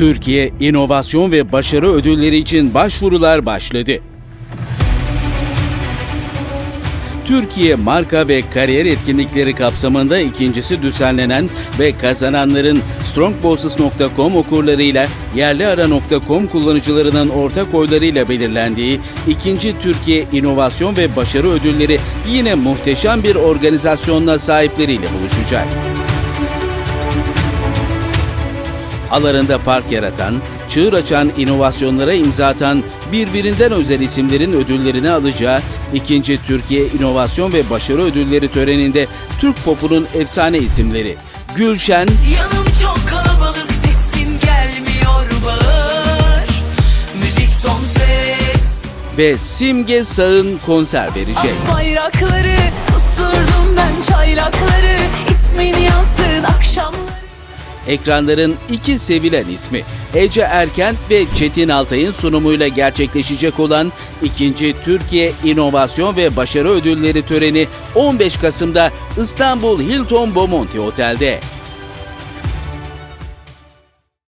Türkiye İnovasyon ve Başarı Ödülleri için başvurular başladı. Türkiye Marka ve Kariyer Etkinlikleri kapsamında ikincisi düzenlenen ve kazananların strongbosses.com okurlarıyla yerliara.com kullanıcılarının ortak oylarıyla belirlendiği ikinci Türkiye İnovasyon ve Başarı Ödülleri yine muhteşem bir organizasyonla sahipleriyle buluşacak. Alarında fark yaratan, çığır açan inovasyonlara imza atan birbirinden özel isimlerin ödüllerini alacağı ikinci Türkiye İnovasyon ve Başarı Ödülleri töreninde Türk popunun efsane isimleri Gülşen, Yanım çok kalabalık sesim gelmiyor bağır Müzik son ses ve Simge Sağ'ın konser verecek. Bayrakları Ekranların iki sevilen ismi Ece Erkent ve Çetin Altay'ın sunumuyla gerçekleşecek olan ikinci Türkiye İnovasyon ve Başarı Ödülleri töreni 15 Kasım'da İstanbul Hilton Bomonti Otel'de.